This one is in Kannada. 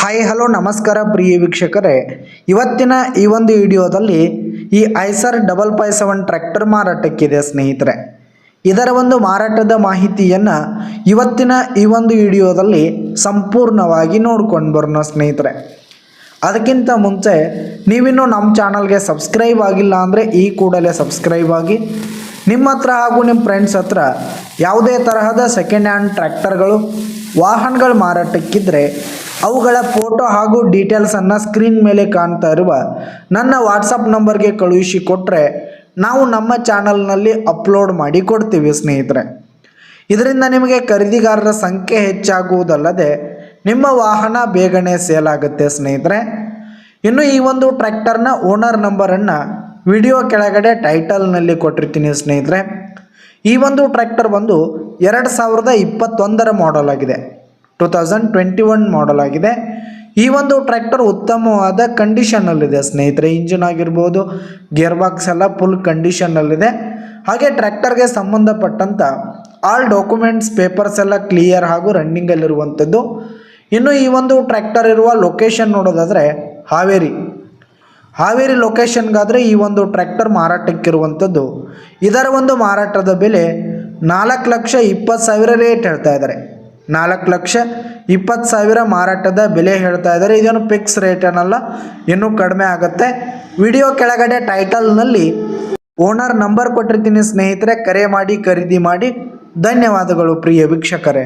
ಹಾಯ್ ಹಲೋ ನಮಸ್ಕಾರ ಪ್ರಿಯ ವೀಕ್ಷಕರೇ. ಇವತ್ತಿನ ಈ ಒಂದು ವಿಡಿಯೋದಲ್ಲಿ ಈ Eicher double five seven tractor ಮಾರಾಟಕ್ಕಿದೆ ಸ್ನೇಹಿತರೆ. ಇದರ ಒಂದು ಮಾರಾಟದ ಮಾಹಿತಿಯನ್ನು ಇವತ್ತಿನ ಈ ಒಂದು ವಿಡಿಯೋದಲ್ಲಿ ಸಂಪೂರ್ಣವಾಗಿ ನೋಡ್ಕೊಂಡು ಬರೋಣ ಸ್ನೇಹಿತರೆ. ಅದಕ್ಕಿಂತ ಮುಂಚೆ ನೀವಿನ್ನೂ ನಮ್ಮ ಚಾನಲ್ಗೆ ಸಬ್ಸ್ಕ್ರೈಬ್ ಆಗಿಲ್ಲ ಅಂದರೆ ಈ ಕೂಡಲೇ ಸಬ್ಸ್ಕ್ರೈಬ್ ಆಗಿ. ನಿಮ್ಮ ಹತ್ರ ಹಾಗೂ ನಿಮ್ಮ ಫ್ರೆಂಡ್ಸ್ ಹತ್ರ ಯಾವುದೇ ತರಹದ ಸೆಕೆಂಡ್ ಹ್ಯಾಂಡ್ ಟ್ರ್ಯಾಕ್ಟರ್ಗಳು, ವಾಹನಗಳು ಮಾರಾಟಕ್ಕಿದ್ರೆ ಅವುಗಳ ಫೋಟೋ ಹಾಗೂ ಡೀಟೇಲ್ಸನ್ನು ಸ್ಕ್ರೀನ್ ಮೇಲೆ ಕಾಣ್ತಾ ಇರುವ ನನ್ನ ವಾಟ್ಸಪ್ ನಂಬರ್ಗೆ ಕಳುಹಿಸಿ ಕೊಟ್ಟರೆ ನಾವು ನಮ್ಮ ಚಾನಲ್ನಲ್ಲಿ ಅಪ್ಲೋಡ್ ಮಾಡಿ ಕೊಡ್ತೀವಿ, ಸ್ನೇಹಿತರೆ. ಇದರಿಂದ ನಿಮಗೆ ಖರೀದಿಗಾರರ ಸಂಖ್ಯೆ ಹೆಚ್ಚಾಗುವುದಲ್ಲದೆ ನಿಮ್ಮ ವಾಹನ ಬೇಗನೆ ಸೇಲ್ ಆಗುತ್ತೆ ಸ್ನೇಹಿತರೆ. ಇನ್ನು ಈ ಒಂದು ಟ್ರ್ಯಾಕ್ಟರ್ನ ಓನರ್ ನಂಬರನ್ನು ವಿಡಿಯೋ ಕೆಳಗಡೆ ಟೈಟಲ್ನಲ್ಲಿ ಕೊಟ್ಟಿರ್ತೀನಿ, ಸ್ನೇಹಿತರೆ. ಈ ಒಂದು ಟ್ರ್ಯಾಕ್ಟರ್ ಬಂದು ಎರಡು ಸಾವಿರದ ಇಪ್ಪತ್ತೊಂದರ ಮಾಡೆಲ್ ಆಗಿದೆ. Two thousand twenty one model ಆಗಿದೆ. ಈ ಒಂದು ಟ್ರ್ಯಾಕ್ಟರ್ ಉತ್ತಮವಾದ ಕಂಡೀಷನಲ್ಲಿದೆ ಸ್ನೇಹಿತರೆ ಇಂಜಿನ್ ಆಗಿರ್ಬೋದು ಗೇರ್ ಬಾಕ್ಸ್ ಎಲ್ಲ ಫುಲ್ ಕಂಡೀಷನಲ್ಲಿದೆ ಹಾಗೆ ಟ್ರ್ಯಾಕ್ಟರ್ಗೆ ಸಂಬಂಧಪಟ್ಟಂಥ ಆಲ್ ಡಾಕ್ಯುಮೆಂಟ್ಸ್ ಪೇಪರ್ಸ್ ಎಲ್ಲ ಕ್ಲಿಯರ್ ಹಾಗೂ ರನ್ನಿಂಗಲ್ಲಿರುವಂಥದ್ದು ಇನ್ನು ಈ ಒಂದು ಟ್ರ್ಯಾಕ್ಟರ್ ಇರುವ ಲೊಕೇಶನ್ ನೋಡೋದಾದರೆ ಹಾವೇರಿ. ಹಾವೇರಿ ಲೊಕೇಶನ್ಗಾದರೆ ಈ ಒಂದು ಟ್ರ್ಯಾಕ್ಟರ್ ಮಾರಾಟಕ್ಕಿರುವಂಥದ್ದು. ಇದರ ಒಂದು ಮಾರಾಟದ ಬೆಲೆ ನಾಲ್ಕು ಲಕ್ಷ ಇಪ್ಪತ್ತು ಸಾವಿರ ರೇಟ್ ಹೇಳ್ತಾ ಇದ್ದಾರೆ. ನಾಲ್ಕು ಲಕ್ಷ ಇಪ್ಪತ್ತು ಸಾವಿರ ಮಾರಾಟದ ಬೆಲೆ ಹೇಳ್ತಾ ಇದ್ದಾರೆ. ಇದೇನು ಫಿಕ್ಸ್ ರೇಟ್ ಏನಲ್ಲ ಇನ್ನೂ ಕಡಿಮೆ ಆಗುತ್ತೆ. ವಿಡಿಯೋ ಕೆಳಗಡೆ ಟೈಟಲ್ನಲ್ಲಿ ಓನರ್ ನಂಬರ್ ಕೊಟ್ಟಿರ್ತೀನಿ ಸ್ನೇಹಿತರೆ, ಕರೆ ಮಾಡಿ, ಖರೀದಿ ಮಾಡಿ. ಧನ್ಯವಾದಗಳು ಪ್ರಿಯ ವೀಕ್ಷಕರೇ.